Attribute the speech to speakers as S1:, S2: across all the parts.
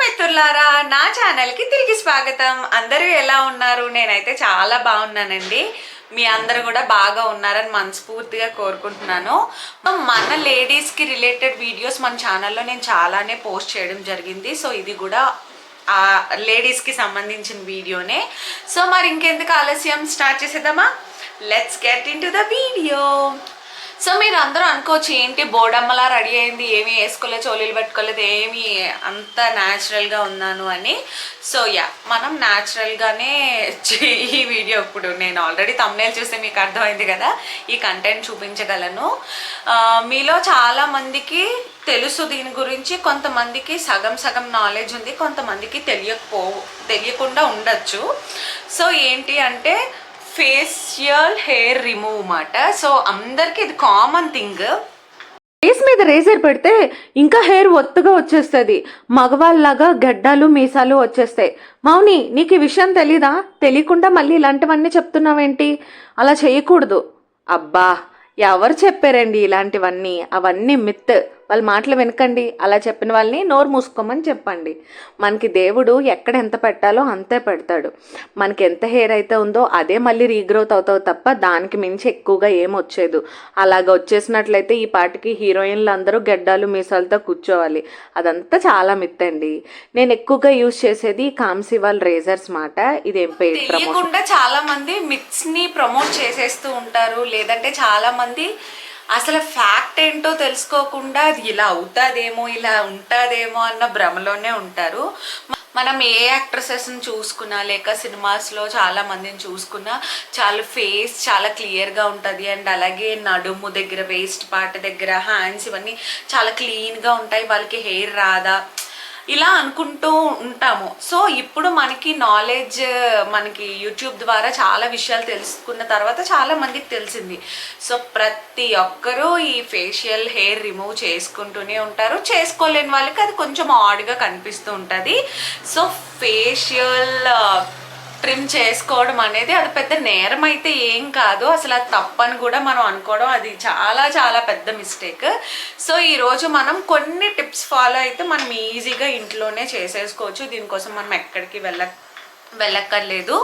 S1: మిత్రులారా నా ఛానల్కి తిరిగి స్వాగతం. అందరూ ఎలా ఉన్నారు? నేనైతే చాలా బాగున్నానండి. మీ అందరూ కూడా బాగా ఉన్నారని మనస్ఫూర్తిగా కోరుకుంటున్నాను. మన లేడీస్కి రిలేటెడ్ వీడియోస్ మన ఛానల్లో నేను చాలానే పోస్ట్ చేయడం జరిగింది. సో ఇది కూడా ఆ లేడీస్కి సంబంధించిన వీడియోనే. సో మరి ఇంకెందుకు ఆలస్యం? స్టార్ట్ చేసేద్దామా? Let's get into the video so మీరు అందరూ అనుకోవచ్చు ఏంటి బోడమ్మలా రెడీ అయింది ఏమీ వేసుకోలేదు చోలీలు పెట్టుకోలేదు ఏమీ అంత న్యాచురల్గా ఉన్నాను అని. సో యా మనం న్యాచురల్గానే ఈ వీడియో ఇప్పుడు నేను ఆల్రెడీ తమ్నేల్ చూస్తే మీకు అర్థమైంది కదా ఈ కంటెంట్ చూపించగలను. మీలో చాలా మందికి తెలుసు దీని గురించి కొంతమందికి సగం సగం నాలెడ్జ్ ఉంది కొంతమందికి తెలియకపో తెలియకుండా ఉండొచ్చు. సో ఏంటి అంటే ఫేషియల్ హెయిర్ రిమూవ్ మాట సో అందరికి ఇది కామన్ థింగ్.
S2: ఫేస్ మీద రేజర్ పెడితే ఇంకా హెయిర్ ఒత్తుగా వచ్చేస్తుంది. మగవాళ్ళలాగా గడ్డాలు మీసాలు వచ్చేస్తాయి. మౌని నీకు ఈ విషయం తెలీదా? తెలియకుండా మళ్ళీ ఇలాంటివన్నీ చెప్తున్నావేంటి? అలా చేయకూడదు. అబ్బా ఎవరు చెప్పారండి ఇలాంటివన్నీ? అవన్నీ మిత్. వాళ్ళ మాటలు వినకండి. అలా చెప్పిన వాళ్ళని నోరు మూసుకోమని చెప్పండి. మనకి దేవుడు ఎక్కడ ఎంత పెట్టాలో అంతే పెడతాడు. మనకి ఎంత హెయిర్ అయితే ఉందో అదే మళ్ళీ రీగ్రోత్ అవుతావు తప్ప దానికి మించి ఎక్కువగా ఏం వచ్చేదు. అలాగ వచ్చేసినట్లయితే ఈ పాటికి హీరోయిన్లు అందరూ గెడ్డాలు మీసాలతో కూర్చోవాలి. అదంతా చాలా మిత్తండి నేను ఎక్కువగా యూజ్ చేసేది కామ్సివాల్ రేజర్స్ మాట. ఇదేం పేరు ప్రమోషన్
S1: చాలా మంది మిత్స్ని ప్రమోట్ చేసేస్తూ ఉంటారు. లేదంటే చాలా మంది అసలు ఫ్యాక్ట్ ఏంటో తెలుసుకోకుండా అది ఇలా అవుతుందేమో ఇలా ఉంటుందేమో అన్న భ్రమలోనే ఉంటారు. మనం ఏ యాక్ట్రసెస్ని చూసుకున్నా లేక సినిమాస్లో చాలా మందిని చూసుకున్నా చాలా ఫేస్ చాలా క్లియర్గా ఉంటుంది. అండ్ అలాగే నడుము దగ్గర వేస్ట్ పార్ట్ దగ్గర హ్యాండ్స్ ఇవన్నీ చాలా క్లీన్గా ఉంటాయి. వాళ్ళకి హెయిర్ రాదా? ఇలా అనుకుంటూ ఉంటాము. సో ఇప్పుడు మనకి నాలెడ్జ్ మనకి యూట్యూబ్ ద్వారా చాలా విషయాలు తెలుసుకున్న తర్వాత చాలా మందికి తెలిసింది. సో ప్రతి ఒక్కరూ ఈ ఫేషియల్ హెయిర్ రిమూవ్ చేసుకుంటూనే ఉంటారు. చేసుకోలేని వాళ్ళకి అది కొంచెం ఆడ్గా కనిపిస్తూ ఉంటుంది. సో ఫేషియల్ ట్రిమ్ చేసుకోవడం అనేది అది పెద్ద నేరం అయితే ఏం కాదు. అసలు అది తప్పని కూడా మనం అనుకోవడం. అది చాలా చాలా పెద్ద మిస్టేక్ సో ఈరోజు మనం కొన్ని టిప్స్ ఫాలో అయితే మనం ఈజీగా ఇంట్లోనే చేసేసుకోవచ్చు. దీనికోసం మనం ఎక్కడికి వెళ్ళ వెళ్ళక్కర్లేదు.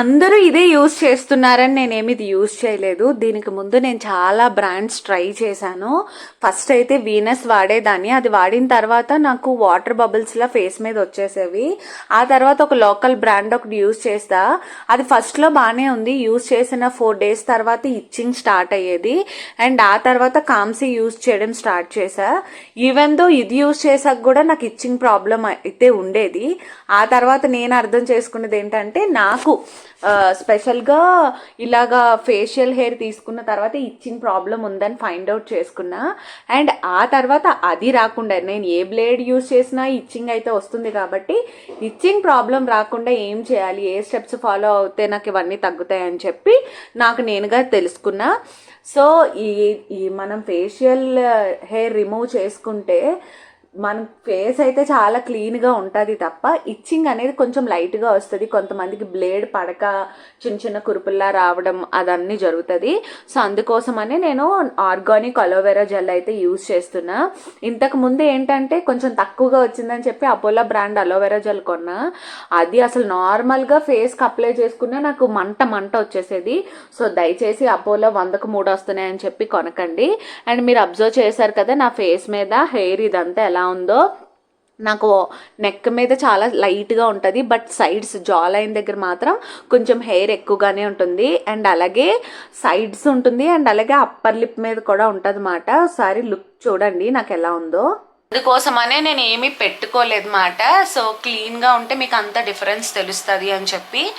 S2: అందరూ ఇదే యూస్ చేస్తున్నారని నేనేమి ఇది యూస్ చేయలేదు. దీనికి ముందు నేను చాలా బ్రాండ్స్ ట్రై చేశాను. ఫస్ట్ అయితే వీనస్ వాడేదాన్ని. అది వాడిన తర్వాత నాకు వాటర్ బబుల్స్లా ఫేస్ మీద వచ్చేసేవి. ఆ తర్వాత ఒక లోకల్ బ్రాండ్ ఒకటి యూజ్ చేస్తా. అది ఫస్ట్లో బాగానే ఉంది. యూస్ చేసిన ఫోర్ డేస్ తర్వాత ఇచ్చింగ్ స్టార్ట్ అయ్యేది. అండ్ ఆ తర్వాత కామ్సీ యూజ్ చేయడం స్టార్ట్ చేశా. ఈవెన్ దో ఇది యూజ్ చేసాక కూడా నాకు ఇచ్చింగ్ ప్రాబ్లం అయితే ఉండేది. ఆ తర్వాత నేను అర్థం చేసుకున్నది ఏంటంటే నాకు స్పెషల్గా ఇలాగా ఫేషియల్ హెయిర్ తీసుకున్న తర్వాత ఇచ్చింగ్ ప్రాబ్లం ఉందని ఫైండ్ అవుట్ చేసుకున్నా. అండ్ ఆ తర్వాత అది రాకుండా నేను ఏ బ్లేడ్ యూస్ చేసినా ఇచ్చింగ్ అయితే వస్తుంది కాబట్టి ఇచ్చింగ్ ప్రాబ్లం రాకుండా ఏం చేయాలి? ఏ స్టెప్స్ ఫాలో అవుతే నాకు ఇవన్నీ తగ్గుతాయని చెప్పి నాకు నేనుగా తెలుసుకున్నా. సో ఈ ఈ మనం ఫేషియల్ హెయిర్ రిమూవ్ చేసుకుంటే మన ఫేస్ అయితే చాలా క్లీన్గా ఉంటుంది తప్ప ఇచ్చింగ్ అనేది కొంచెం లైట్గా వస్తుంది. కొంతమందికి బ్లేడ్ పడక చిన్న చిన్న కురుపుల్లా రావడం అదన్నీ జరుగుతుంది. సో అందుకోసమని నేను ఆర్గానిక్ అలోవెరా జెల్ అయితే యూజ్ చేస్తున్నా. ఇంతకు ముందు ఏంటంటే కొంచెం తక్కువగా వచ్చిందని చెప్పి అపోలో బ్రాండ్ అలోవెరా జెల్ కొన్నా. అది అసలు నార్మల్గా ఫేస్కి అప్లై చేసుకున్నా నాకు మంట మంట వచ్చేసేది. సో దయచేసి అపోలో వందకు మూడు వస్తున్నాయని చెప్పి కొనకండి. అండ్ మీరు అబ్జర్వ్ చేశారు కదా నా ఫేస్ మీద హెయిర్ ఇదంతా ఎలా ఉందో నాకు నెక్ మీద చాలా లైట్గా ఉంటుంది బట్ సైడ్స్ జా లైన్ దగ్గర మాత్రం కొంచెం హెయిర్ ఎక్కువగానే ఉంటుంది. అండ్ అలాగే సైడ్స్ ఉంటుంది అండ్ అలాగే అప్పర్ లిప్ మీద కూడా ఉంటుంది అన్నమాట ఒకసారి లుక్ చూడండి నాకు ఎలా ఉందో.
S1: అందుకోసమనే నేను ఏమీ పెట్టుకోలేదు మాట. సో క్లీన్గా ఉంటే మీకు అంత డిఫరెన్స్ తెలుస్తుంది అని చెప్పి.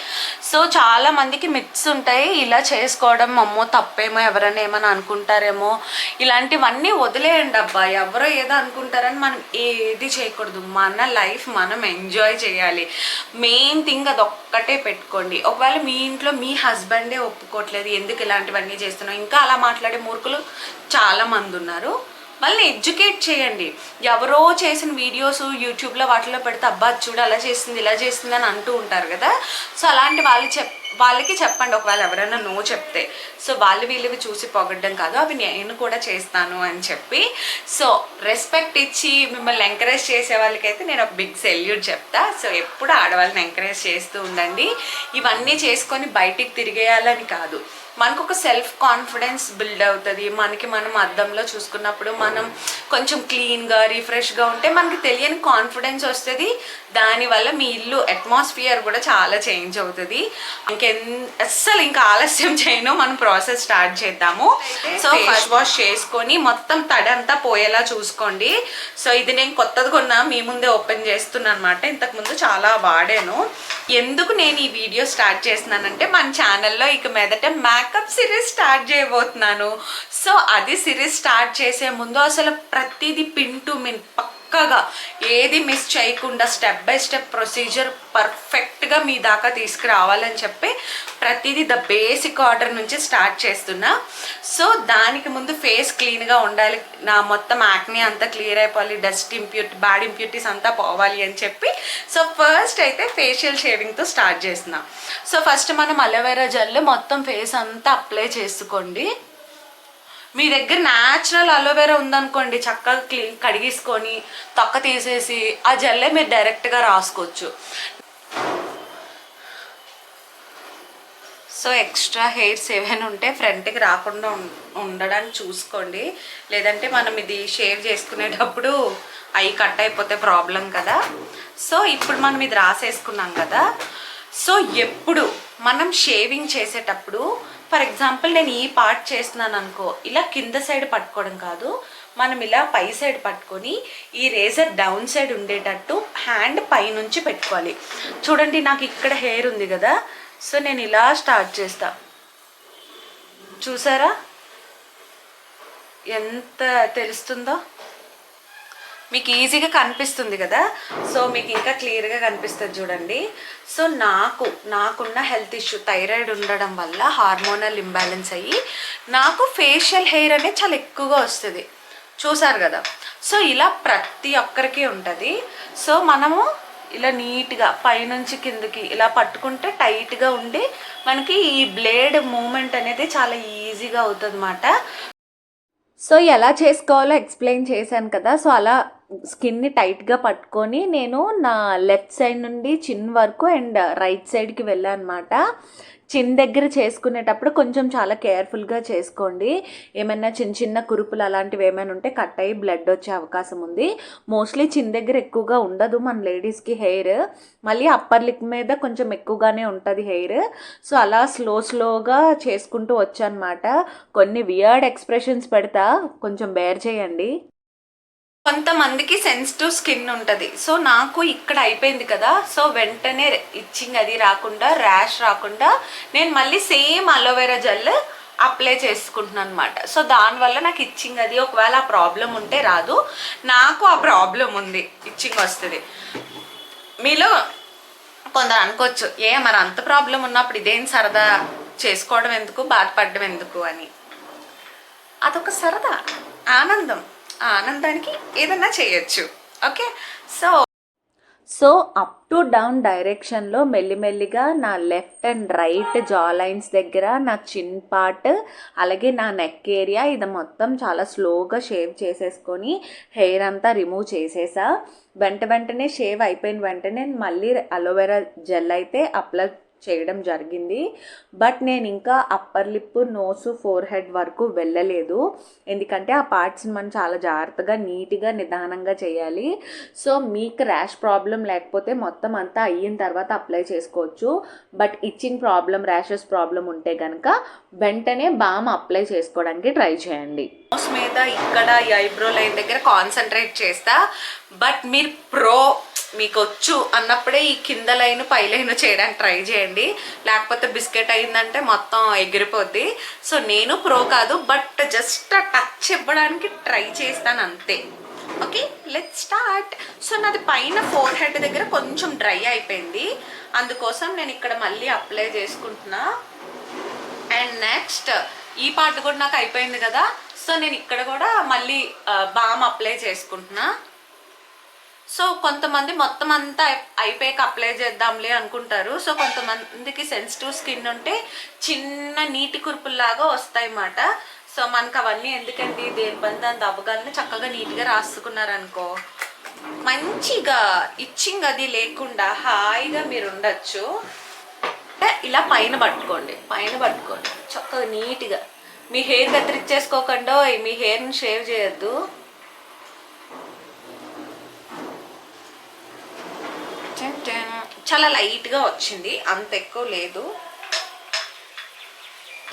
S1: సో చాలా మందికి మిత్స్ ఉంటాయి. ఇలా చేసుకోవడం అమ్మో తప్పేమో ఎవరైనా ఏమైనా అనుకుంటారేమో. ఇలాంటివన్నీ వదిలేయండి అబ్బా. ఎవరో ఏదో అనుకుంటారని మనం ఏది చేయకూడదు. మన లైఫ్ మనం ఎంజాయ్ చేయాలి. మెయిన్ థింగ్ అది ఒక్కటే పెట్టుకోండి. ఒకవేళ మీ ఇంట్లో మీ హస్బెండే ఒప్పుకోవట్లేదు ఎందుకు ఇలాంటివన్నీ చేస్తున్నావు? ఇంకా అలా మాట్లాడే మూర్ఖులు చాలా మంది ఉన్నారు. వాళ్ళని ఎడ్యుకేట్ చేయండి. ఎవరో చేసిన వీడియోస్ యూట్యూబ్లో వాటిలో పెడితే అబ్బా అది చూడు అలా చేసింది ఇలా చేసింది అని అంటూ ఉంటారు కదా. సో అలాంటి వాళ్ళు చెప్ వాళ్ళకి చెప్పండి. ఒకవేళ ఎవరైనా నో చెప్తే. సో వాళ్ళు వీళ్ళవి చూసి పొగడ్డం కాదు. అవి నేను కూడా చేస్తాను అని చెప్పి. సో రెస్పెక్ట్ ఇచ్చి మిమ్మల్ని ఎంకరేజ్ చేసే వాళ్ళకైతే నేను ఒక బిగ్ సెల్యూట్ చెప్తా. సో ఎప్పుడు ఆడవాళ్ళని ఎంకరేజ్ చేస్తూ ఉండండి. ఇవన్నీ చేసుకొని బయటికి తిరిగేయాలని కాదు. మనకు ఒక సెల్ఫ్ కాన్ఫిడెన్స్ బిల్డ్ అవుతుంది. మనకి మనం అద్దంలో చూసుకున్నప్పుడు మనం కొంచెం క్లీన్గా రిఫ్రెష్గా ఉంటే మనకి తెలియని కాన్ఫిడెన్స్ వస్తుంది. దానివల్ల మీ ఇల్లు అట్మాస్ఫియర్ కూడా చాలా చేంజ్ అవుతుంది. ఇంకెన్ అస్సలు ఇంకా ఆలస్యం చేయను. మనం ప్రాసెస్ స్టార్ట్ చేద్దాము. సో ఫస్ట్ వాష్ చేసుకొని మొత్తం తడి అంతా పోయేలా చూసుకోండి. సో ఇది నేను కొత్తది కొన్నా మీ ముందే ఓపెన్ చేస్తున్నాను అనమాట ఇంతకుముందు చాలా వాడాను. ఎందుకు నేను ఈ వీడియో స్టార్ట్ చేస్తున్నానంటే మన ఛానల్లో ఇక మీదట మేకప్ సిరీస్ స్టార్ట్ చేయబోతున్నాను. సో అది సిరీస్ స్టార్ట్ చేసే ముందు అసలు ప్రతిదీ పిన్ టు మిన్ పక్కగా ఏది మిస్ చేయకుండా స్టెప్ బై స్టెప్ ప్రొసీజర్ పర్ఫెక్ట్గా మీ దాకా తీసుకురావాలని చెప్పి ప్రతిదీ ద బేసిక్ ఆర్డర్ నుంచి స్టార్ట్ చేస్తున్నా. సో దానికి ముందు ఫేస్ క్లీన్గా ఉండాలి. నా మొత్తం యాక్ని అంతా క్లియర్ అయిపోవాలి. డస్ట్ ఇంప్యూట్ బ్యాడ్ ఇంప్యూరిటీస్ అంతా పోవాలి అని చెప్పి. సో ఫస్ట్ అయితే ఫేషియల్ షేవింగ్తో స్టార్ట్ చేస్తున్నాం. సో ఫస్ట్ మనం అలోవెరా జెల్ మొత్తం ఫేస్ అంతా అప్లై చేసుకోండి. మీ దగ్గర న్యాచురల్ అలోవెరా ఉందనుకోండి చక్కగా క్లీన్ కడిగేసుకొని తొక్క తీసేసి ఆ జెల్లే మీరు డైరెక్ట్గా రాసుకోవచ్చు. సో ఎక్స్ట్రా హెయిర్స్ ఏవైనా ఉంటే ఫ్రంట్కి రాకుండా ఉం- ఉండడానికి చూసుకోండి. లేదంటే మనం ఇది షేవ్ చేసుకునేటప్పుడు అవి కట్ అయిపోతే ప్రాబ్లం కదా. సో ఇప్పుడు మనం ఇది రాసేసుకున్నాం కదా. సో ఎప్పుడు మనం షేవింగ్ చేసేటప్పుడు ఫర్ ఎగ్జాంపుల్ నేను ఈ పార్ట్ చేస్తున్నాను అనుకో ఇలా కింద సైడ్ పట్టుకోవడం కాదు మనం ఇలా పై సైడ్ పట్టుకొని ఈ రేజర్ డౌన్ సైడ్ ఉండేటట్టు హ్యాండ్ పైనుంచి పెట్టుకోవాలి. చూడండి నాకు ఇక్కడ హెయిర్ ఉంది కదా సో నేను ఇలా స్టార్ట్ చేస్తా. చూసారా? ఎంత తెలుస్తుందో? మీకు ఈజీగా కనిపిస్తుంది కదా? సో మీకు ఇంకా క్లియర్గా కనిపిస్తుంది చూడండి. సో నాకు నాకున్న హెల్త్ ఇష్యూ థైరాయిడ్ ఉండడం వల్ల హార్మోనల్ ఇంబ్యాలెన్స్ అయ్యి నాకు ఫేషియల్ హెయిర్ అనేది చాలా ఎక్కువగా వస్తుంది. చూసారు కదా? సో ఇలా ప్రతి ఒక్కరికి ఉంటుంది. సో మనము ఇలా నీట్గా పైనుంచి కిందకి ఇలా పట్టుకుంటే టైట్గా ఉండి మనకి ఈ బ్లేడ్ మూమెంట్ అనేది చాలా ఈజీగా అవుతుంది
S2: సో ఎలా చేసుకోవాలో ఎక్స్ప్లెయిన్ చేశాను కదా? సో అలా స్కిన్ని టైట్గా పట్టుకొని నేను నా లెఫ్ట్ సైడ్ నుండి చిన్ వరకు అండ్ రైట్ సైడ్కి వెళ్ళాను అనమాట చిన్ దగ్గర చేసుకునేటప్పుడు కొంచెం చాలా కేర్ఫుల్గా చేసుకోండి. ఏమైనా చిన్న చిన్న కురుపులు అలాంటివి ఏమైనా ఉంటే కట్ అయ్యి బ్లడ్ వచ్చే అవకాశం ఉంది. మోస్ట్లీ చిన్ దగ్గర ఎక్కువగా ఉండదు మన లేడీస్కి హెయిర్. మళ్ళీ అప్పర్ లిప్ మీద కొంచెం ఎక్కువగానే ఉంటుంది హెయిర్. సో అలా స్లో స్లోగా చేసుకుంటూ వచ్చానమాట. కొన్ని వియర్డ్ ఎక్స్ప్రెషన్స్ పెడతా. కొంచెం బేర్ చేయండి.
S1: కొంతమందికి సెన్సిటివ్ స్కిన్ ఉంటుంది. సో నాకు ఇక్కడ అయిపోయింది కదా. సో వెంటనే ఇచ్చింగ్ అది రాకుండా ర్యాష్ రాకుండా నేను మళ్ళీ సేమ్ అలోవెరా జెల్ అప్లై చేసుకుంటున్నాను అనమాట సో దానివల్ల నాకు ఇచ్చింగ్ అది ఒకవేళ ఆ ప్రాబ్లం ఉంటే రాదు. నాకు ఆ ప్రాబ్లం ఉంది. ఇచ్చింగ్ వస్తుంది. మీలో కొందరు అనుకోవచ్చు ఏ మరి అంత ప్రాబ్లం ఉన్నప్పుడు ఇదేం సరదా? చేసుకోవడం ఎందుకు? బాధపడడం ఎందుకు? అని. అదొక సరదా. ఆనందం. ఆ ఆనందానికి ఏదన్నా చేయొచ్చు. Okay? So
S2: so up to down డైరెక్షన్లో మెల్లిమెల్లిగా నా left and right jaw lines దగ్గర నా చిన్ పార్ట్ అలాగే నా నెక్ ఏరియా ఇది మొత్తం చాలా స్లోగా షేవ్ చేసేసుకొని హెయిర్ అంతా రిమూవ్ చేసేసా. వెంట వెంటనే షేవ్ అయిపోయిన వెంటనే మళ్ళీ అలోవెరా జెల్ అయితే అప్లై చేయడం జరిగింది. బట్ నేను ఇంకా upper lip nose forehead వరకు వెళ్ళలేదు. ఎందుకంటే ఆ పార్ట్స్ని మనం చాలా జాగ్రత్తగా నీట్గా నిదానంగా చేయాలి. సో మీకు ర్యాష్ ప్రాబ్లం లేకపోతే మొత్తం అంతా అయిన తర్వాత అప్లై చేసుకోవచ్చు. But itching problem rashes problem ఉంటే కనుక వెంటనే బామ్ అప్లై చేసుకోవడానికి ట్రై చేయండి.
S1: మీద ఇక్కడ ఈ ఐబ్రో లైన్ దగ్గర కాన్సన్ట్రేట్ చేస్తా. బట్ మీరు ప్రో మీకు వచ్చు అన్నప్పుడే ఈ కింద లైన్ పై లైన్ చేయడానికి ట్రై చేయండి. లేకపోతే బిస్కెట్ అయిందంటే మొత్తం ఎగిరిపోద్ది. సో నేను ప్రో కాదు బట్ జస్ట్ టచ్ ఇవ్వడానికి ట్రై చేస్తాను అంతే. ఓకే? లెట్ స్టార్ట్ సో నాది పైన ఫోర్ హెడ్ దగ్గర కొంచెం డ్రై అయిపోయింది. అందుకోసం నేను ఇక్కడ మళ్ళీ అప్లై చేసుకుంటున్నా. అండ్ నెక్స్ట్ ఈ పార్ట్ కూడా నాకు అయిపోయింది కదా. సో నేను ఇక్కడ కూడా మళ్ళీ బామ్ అప్లై చేసుకుంటున్నా. సో కొంతమంది మొత్తం అంతా అయిపోయాక అప్లై చేద్దాంలే అనుకుంటారు. సో కొంతమందికి సెన్సిటివ్ స్కిన్ ఉంటే చిన్న నీటి కురుపుల్లాగా వస్తాయి అన్నమాట సో మనకు అవన్నీ ఎందుకండి? దేని పని దాని చక్కగా నీట్గా రాసుకున్నారనుకో. మంచిగా ఇచ్చింగ్ అది లేకుండా హాయిగా మీరు ఉండొచ్చు. ఇలా పైన పట్టుకోండి. పైన పట్టుకోండి. చక్కగా నీట్గా. మీ హెయిర్ కత్తిరించేసుకోకుండా మీ హెయిర్ని షేవ్ చేయొద్దు టన్ టన్. Uh, చాలా లైట్గా వచ్చింది. అంత ఎక్కువ లేదు.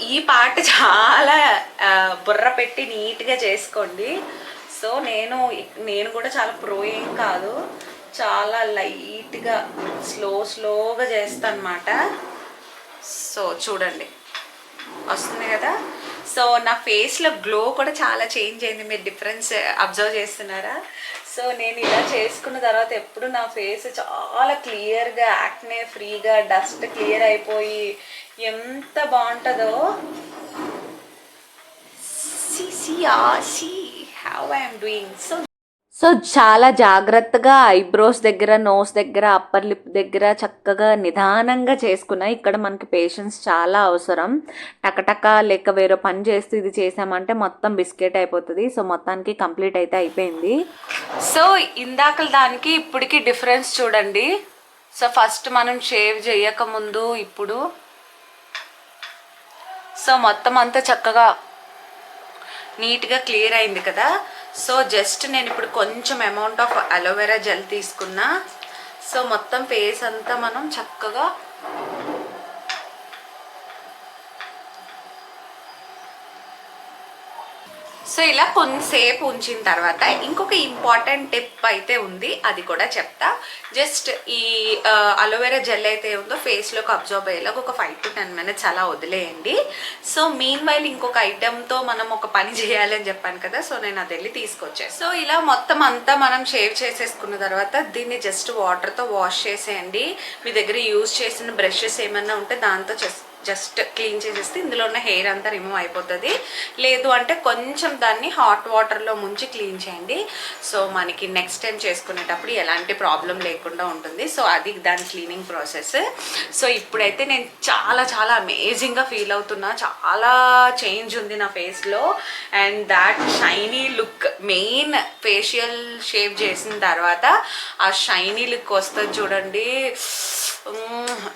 S1: ఈ పాట చాలా uh, బుర్ర పెట్టి నీట్గా చేసుకోండి. సో నేను నేను కూడా చాలా ప్రో ఏం కాదు. చాలా లైట్గా స్లో స్లోగా చేస్తాను అనమాట సో చూడండి. వస్తుంది కదా? సో నా ఫేస్లో గ్లో కూడా చాలా చేంజ్ అయింది. మీరు డిఫరెన్స్ అబ్జర్వ్ చేస్తున్నారా? సో నేను ఇలా చేసుకున్న తర్వాత ఎప్పుడు నా ఫేస్ చాలా క్లియర్గా యాక్నే ఫ్రీగా డస్ట్ క్లియర్ అయిపోయి ఎంత బాగుంటుందో. సి సి ఆ see have I'm doing so
S2: so చాలా జాగ్రత్తగా ఐబ్రోస్ దగ్గర నోస్ దగ్గర అప్పర్ లిప్ దగ్గర చక్కగా నిదానంగా చేసుకున్నా ఇక్కడ మనకి పేషెన్స్ చాలా అవసరం. టకటక లేక వేరే పని చేస్తూ ఇది చేసామంటే మొత్తం బిస్కెట్ అయిపోతుంది. సో మొత్తానికి కంప్లీట్ అయితే అయిపోయింది.
S1: సో ఇందాక దానికి ఇప్పటికి డిఫరెన్స్ చూడండి. సో ఫస్ట్ మనం షేవ్ చేయకముందు ఇప్పుడు సో మొత్తం అంతా చక్కగా నీట్గా క్లియర్ అయింది కదా. సో జస్ట్ నేను ఇప్పుడు కొంచెం amount of aloe vera gel తీసుకున్నా. సో మొత్తం ఫేస్ అంతా మనం చక్కగా సో ఇలా కొంతసేపు ఉంచిన తర్వాత ఇంకొక ఇంపార్టెంట్ టిప్ అయితే ఉంది అది కూడా చెప్తా. జస్ట్ ఈ అలోవెరా జెల్ అయితే ఉందో ఫేస్లోకి అబ్జర్వ్ అయ్యేలాగా ఒక ఫైవ్ టు టెన్ మినిట్స్ అలా వదిలేయండి. సో మీన్ వైల్ ఇంకొక ఐటెంతో మనం ఒక పని చేయాలని చెప్పాను కదా సో నేను అది వెళ్ళి తీసుకొచ్చాను సో ఇలా మొత్తం అంతా మనం షేవ్ చేసేసుకున్న తర్వాత దీన్ని జస్ట్ వాటర్తో వాష్ చేసేయండి. మీ దగ్గర యూజ్ చేసిన బ్రషెస్ ఏమన్నా ఉంటే దాంతో జస్ట్ జస్ట్ క్లీన్ చేసేస్తే ఇందులో ఉన్న హెయిర్ అంతా రిమూవ్ అయిపోతుంది. లేదు అంటే కొంచెం దాన్ని హాట్ వాటర్లో ముంచి క్లీన్ చేయండి. సో మనకి నెక్స్ట్ టైం చేసుకునేటప్పుడు ఎలాంటి ప్రాబ్లం లేకుండా ఉంటుంది. సో అది దాని క్లీనింగ్ ప్రాసెస్. సో ఇప్పుడైతే నేను చాలా చాలా అమేజింగ్గా ఫీల్ అవుతున్నా. చాలా చేంజ్ ఉంది నా ఫేస్లో. And that shiny look main facial shape చేసిన తర్వాత ఆ షైనీ లుక్ వస్తుంది చూడండి.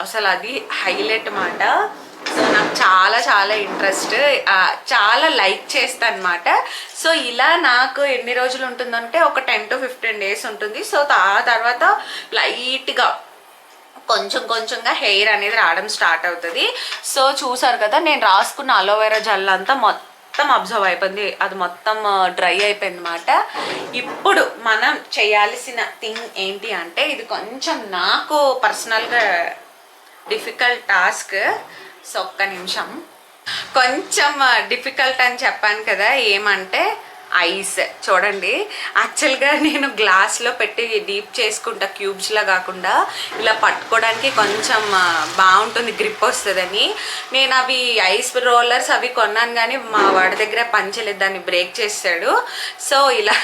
S1: అసలు అది హైలైట్ మాట. సో నాకు చాలా చాలా ఇంట్రెస్ట్. చాలా లైక్ చేస్తాను అనమాట సో ఇలా నాకు ఎన్ని రోజులు ఉంటుందంటే ఒక టెన్ టు ఫిఫ్టీన్ డేస్ ఉంటుంది. సో ఆ తర్వాత లైట్గా కొంచెం కొంచెంగా హెయిర్ అనేది రావడం స్టార్ట్ అవుతుంది. సో చూసారు కదా నేను రాసుకున్న అలోవెరా జల్ అంతా మొత్తం మొత్తం అబ్జర్వ్ అయిపోయింది. అది మొత్తం డ్రై అయిపోయింది అనమాట ఇప్పుడు మనం చేయాల్సిన థింగ్ ఏంటి అంటే ఇది కొంచెం నాకు పర్సనల్గా డిఫికల్ట్ టాస్క్. సో ఒక్క నిమిషం. కొంచెం డిఫికల్ట్ అని చెప్పాను కదా ఏమంటే ఐస్. చూడండి యాక్చువల్గా నేను గ్లాస్లో పెట్టి డీప్ చేసుకుంటా క్యూబ్స్లా కాకుండా ఇలా పట్టుకోవడానికి కొంచెం బాగుంటుంది గ్రిప్ వస్తుందని. నేను అవి ఐస్ రోలర్స్ అవి కొన్నాను కానీ మా వాడి దగ్గర పంచలేదు దాన్ని బ్రేక్ చేస్తాడు సో ఇలా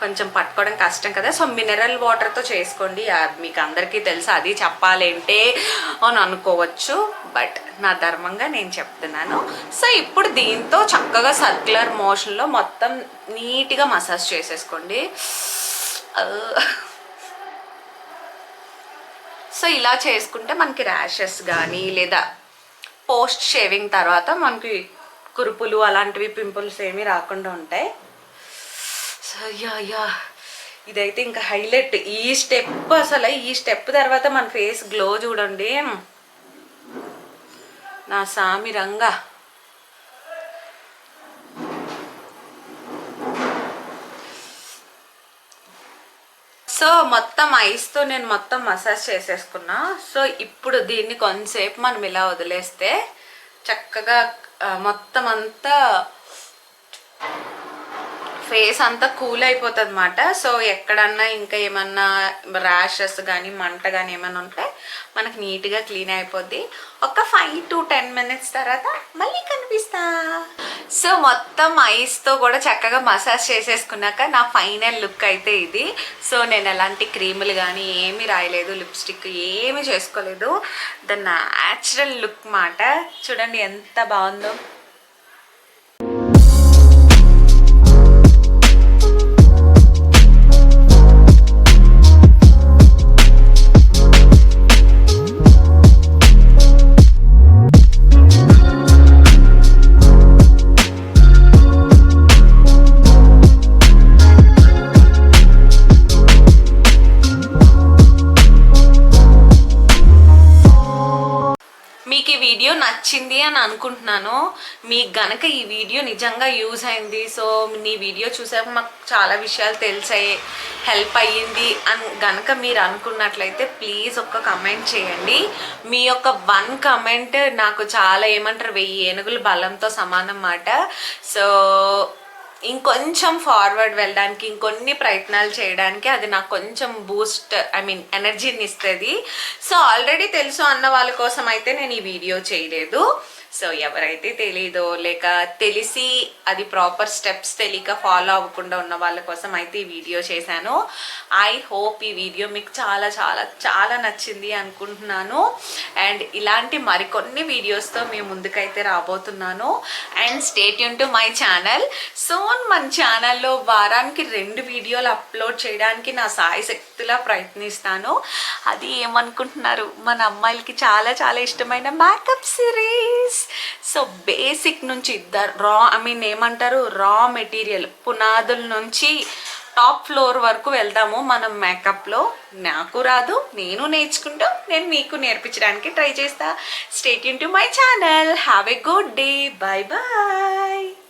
S1: కొంచెం పట్టుకోవడం కష్టం కదా. సో మినరల్ వాటర్తో చేసుకోండి. మీకు అందరికీ తెలుసు అది చెప్పాలంటే అని అనుకోవచ్చు. బట్ నా ధర్మంగా నేను చెప్తున్నాను. సో ఇప్పుడు దీంతో చక్కగా సర్క్యులర్ మోషన్లో మొత్తం నీట్గా మసాజ్ చేసేసుకోండి. సో ఇలా చేసుకుంటే మనకి ర్యాషెస్ కానీ లేదా పోస్ట్ షేవింగ్ తర్వాత మనకి కురుపులు అలాంటివి పింపుల్స్ ఏమీ రాకుండా ఉంటాయి. సో యా యా ఇదైతే ఇంకా హైలైట్. ఈ స్టెప్ అసలు ఈ స్టెప్ తర్వాత మన ఫేస్ గ్లో చూడండి. నా సామి రంగా. సో మొత్తం ఐస్తో నేను మొత్తం మసాజ్ చేసేసుకున్నా. సో ఇప్పుడు దీన్ని కొంతసేపు మనం ఇలా వదిలేస్తే చక్కగా మొత్తం అంతా ఫేస్ అంతా కూల్ అయిపోతుంది అనమాట సో ఎక్కడన్నా ఇంకా ఏమన్నా ర్యాషెస్ కానీ మంట కానీ ఏమైనా ఉంటే మనకు నీట్గా క్లీన్ అయిపోద్ది. ఒక ఫైవ్ టు టెన్ మినిట్స్ తర్వాత మళ్ళీ కనిపిస్తా. సో మొత్తం ఐస్తో కూడా చక్కగా మసాజ్ చేసేసుకున్నాక నా ఫైనల్ లుక్ అయితే ఇది. సో నేను ఎలాంటి క్రీములు కానీ ఏమీ రాయలేదు లిప్స్టిక్ ఏమీ చేసుకోలేదు. ద న్యాచురల్ లుక్ మాట. చూడండి ఎంత బాగుందో. అనుకుంటున్నాను. మీకు గనక ఈ వీడియో నిజంగా యూజ్ అయింది సో నీ వీడియో చూసాక మాకు చాలా విషయాలు తెలిసాయి హెల్ప్ అయ్యింది అని గనక మీరు అనుకున్నట్లయితే ప్లీజ్ ఒక్క కమెంట్ చేయండి. మీ యొక్క వన్ కమెంట్ నాకు చాలా ఏమంటారు వెయ్యి ఏనుగులు బలంతో సమానం మాట సో ఇంకొంచెం ఫార్వర్డ్ వెళ్ళడానికి ఇంకొన్ని ప్రయత్నాలు చేయడానికి అది నాకు కొంచెం బూస్ట్ ఐ మీన్ ఎనర్జీని ఇస్తుంది. సో ఆల్రెడీ తెలుసు అన్న వాళ్ళ కోసం అయితే నేను ఈ వీడియో చేయలేదు. సో ఎవరైతే తెలియదో లేక తెలిసి అది ప్రాపర్ స్టెప్స్ తెలియక ఫాలో అవ్వకుండా ఉన్న వాళ్ళ కోసం అయితే ఈ వీడియో చేశాను. ఐ హోప్ ఈ వీడియో మీకు చాలా చాలా చాలా నచ్చింది అనుకుంటున్నాను. అండ్ ఇలాంటి మరికొన్ని వీడియోస్తో మేము ముందుకైతే రాబోతున్నాను. అండ్ స్టేట్ యూన్ టు మై ఛానల్ సో మన ఛానల్లో వారానికి రెండు వీడియోలు అప్లోడ్ చేయడానికి నా సాయి శక్తిలా ప్రయత్నిస్తాను. అది ఏమనుకుంటున్నారు? మన అమ్మాయిలకి చాలా చాలా ఇష్టమైన మేకప్ సిరీస్ సో బేసిక్ నుంచి ఇద్దరు రా ఐ మీన్ ఏమంటారు రా మెటీరియల్ పునాదుల నుంచి టాప్ ఫ్లోర్ వరకు వెళ్దాము. మనం మేకప్లో నాకు రాదు నేను నేర్చుకుంటూ నేను మీకు నేర్పించడానికి ట్రై చేస్తా. Stay in to my channel have a good day bye bye